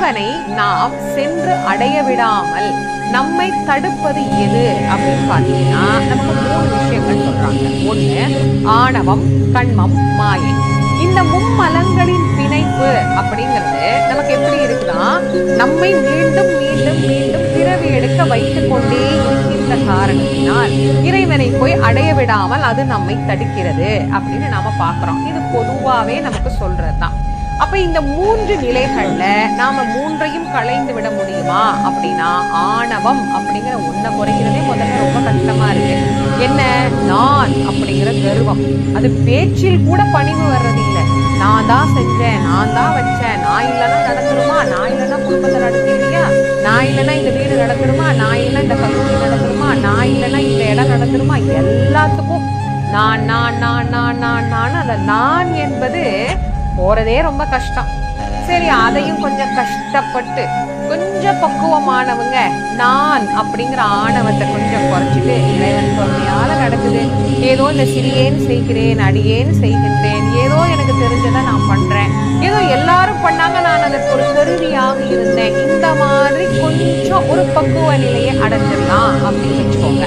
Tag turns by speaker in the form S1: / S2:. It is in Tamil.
S1: இறைவனை நாம் சென்று அடைய விடாமல் நம்மை தடுப்பது எது அப்படின்னு பார்த்தீங்கன்னா நமக்கு மூணு விஷயங்கள் சொல்றாங்க. ஒண்ணு ஆணவம் கண்மம் மாயை. இந்த மும்மலங்களின் பிணைப்பு அப்படிங்கிறது நமக்கு எப்படி இருக்குன்னா நம்மை மீண்டும் மீண்டும் மீண்டும் பிறவி எடுக்க வைத்துக் கொண்டே இருக்கின்ற காரணத்தினால் இறைவனை போய் அடைய விடாமல் அது நம்மை தடுக்கிறது அப்படின்னு நாம பார்க்கிறோம். இது பொதுவாவே நமக்கு சொல்றதுதான். அப்ப இந்த மூன்று நிலைகள்ல நாம மூன்றையும் களைந்து விட முடியுமா? அப்படின்னா ஆணவம் அப்படிங்கிற ஒன்ன குறைக்கிறதே முதல்ல ரொம்ப கஷ்டமா இருக்கு. என்ன? நான் அப்படிங்கிற கர்வம். அது பேச்சில் கூட பணிவு வர்றது இல்லை. நான் தான் செஞ்சேன் நான் தான் வச்சேன். நான் இல்லைன்னா நடந்துருமா நான் இல்லைன்னா குடும்பத்தை நடத்திடுவியா நான் இல்லைன்னா இந்த வீடு நடந்துருமா நான் இல்லைன்னா இந்த கல்லூரி நடந்துருமா நான் இல்லைன்னா இந்த இடம் நடந்துருமா எல்லாத்துக்கும் நான் நான் நான் நான் நான் நான். அந்த நான் என்பது போறதே ரொம்ப கஷ்டம். சரி அதையும் கொஞ்சம் கஷ்டப்பட்டு கொஞ்சம் பக்குவமானவங்க நான் அப்படிங்கிற ஆணவத்தை கொஞ்சம் குறைச்சிட்டு இறைவன் பொறுமையால் நடக்குது. ஏதோ இந்த சிறியேன் செய்கிறேன் அடியேன் செய்கின்றேன் ஏதோ எனக்கு தெரிஞ்சதை நான் பண்றேன். ஏதோ எல்லாரும் பண்ணாங்க நான் அதற்கு ஒரு கருவியாக இருந்தேன். இந்த மாதிரி கொஞ்சம் ஒரு பக்குவ நிலையை அடைஞ்சிடலாம் அப்படின்னு வச்சுக்கோங்க.